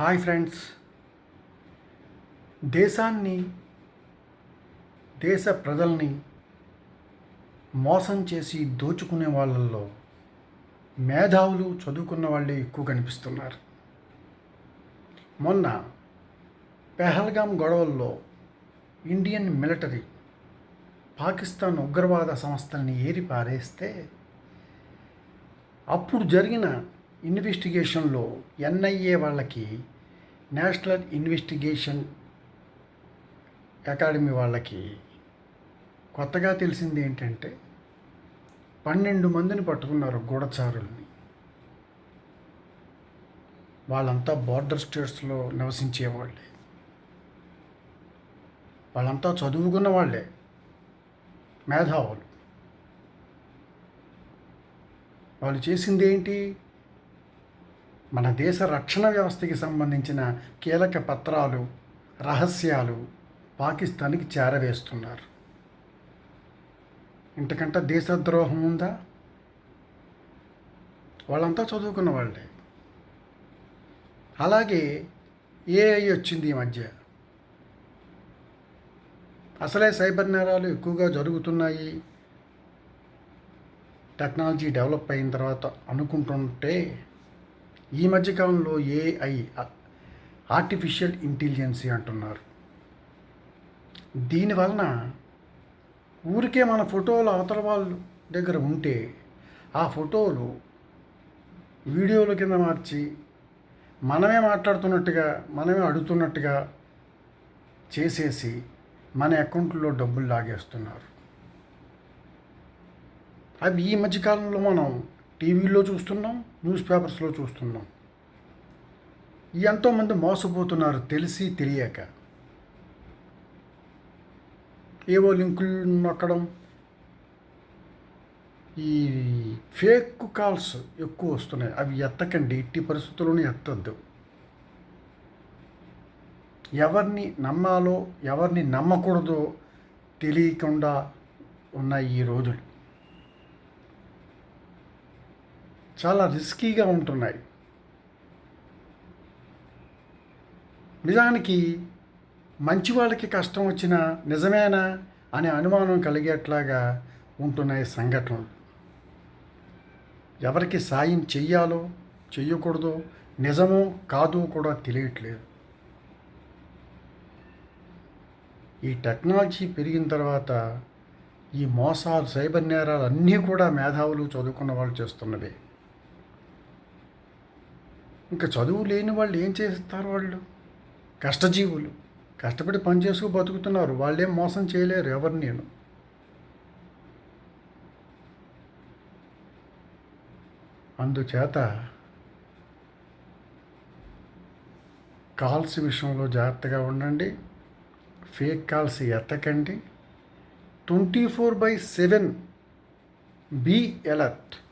Hi friends. దేశాన్ని దేశ ప్రజల్ని మోసం చేసి దోచుకునే వాళ్ళల్లో మేధావులు చదువుకున్న వాళ్ళే ఎక్కువ కనిపిస్తున్నారు. మొన్న పెహల్గాం గొడవల్లో ఇండియన్ మిలిటరీ పాకిస్తాన్ ఉగ్రవాద సంస్థల్ని ఏరి పారేస్తే అప్పుడు జరిగిన ఇన్వెస్టిగేషన్లో ఎన్ఐఏ వాళ్ళకి నేషనల్ ఇన్వెస్టిగేషన్ అకాడమీ వాళ్ళకి కొత్తగా తెలిసింది ఏంటంటే పన్నెండు మందిని పట్టుకున్నారు గూఢచారుల్ని. వాళ్ళంతా బార్డర్ స్టేట్స్లో నివసించేవాళ్ళే వాళ్ళంతా చదువుకున్న వాళ్ళే మేధావులు. వాళ్ళు చేసింది ఏంటి మన దేశ రక్షణ వ్యవస్థకి సంబంధించిన కీలక పత్రాలు రహస్యాలు పాకిస్తాన్కి చేరవేస్తున్నారు. ఇంతకంటే దేశద్రోహం ఉందా? వాళ్ళంతా చదువుకున్న వాళ్ళే. అలాగే ఏఐ వచ్చింది ఈ మధ్య. అసలే సైబర్ నేరాలు ఎక్కువగా జరుగుతున్నాయి. టెక్నాలజీ డెవలప్ అయిన తర్వాత అనుకుంటుంటే ఈ మధ్యకాలంలో ఏఐ ఆర్టిఫిషియల్ ఇంటెలిజెన్సీ అంటున్నారు. దీనివలన ఊరికే మన ఫోటోలు అవతల వాళ్ళ దగ్గర ఉంటే ఆ ఫోటోలు వీడియోల కింద మార్చి మనమే మాట్లాడుతున్నట్టుగా మనమే అడుగుతున్నట్టుగా చేసేసి మన అకౌంట్లో డబ్బులు లాగేస్తున్నారు. అవి ఈ మధ్యకాలంలో మనం టీవీలో చూస్తున్నాం న్యూస్ పేపర్స్లో చూస్తున్నాం. ఎంతోమంది మోసపోతున్నారు తెలిసి తెలియక. ఏవో లింకులు నొక్కడం. ఈ ఫేక్ కాల్స్ ఎక్కువ వస్తున్నాయి. అవి ఎత్తకండి. ఇట్టి పరిస్థితుల్లోనే ఎత్తద్దు. ఎవరిని నమ్మాలో ఎవరిని నమ్మకూడదో తెలియకుండా ఉన్నాయి ఈ రోజులు. చాలా రిస్కీగా ఉంటున్నాయి. నిజానికి మంచి వాళ్ళకి కష్టం వచ్చినా నిజమేనా అనే అనుమానం కలిగేట్లాగా ఉంటున్నాయి సంఘటనలు. ఎవరికి సాయం చెయ్యాలో చెయ్యకూడదో నిజమో కాదో కూడా తెలియట్లేదు. ఈ టెక్నాలజీ పెరిగిన తర్వాత ఈ మోసాలు సైబర్ నేరాలు అన్నీ కూడా మేధావులు చదువుకున్న వాళ్ళు చేస్తున్నవే. ఇంకా చదువు లేని వాళ్ళు ఏం చేస్తారు వాళ్ళు? కష్టజీవులు. కష్టపడి పనిచేసుకు బతుకుతున్నారు. వాళ్ళేం మోసం చేయలేరు ఎవరు నేను. అందుచేత కాల్స్ విషయంలో జాగ్రత్తగా ఉండండి. Fake calls ఎత్తకండి. Twenty four by seven be alert.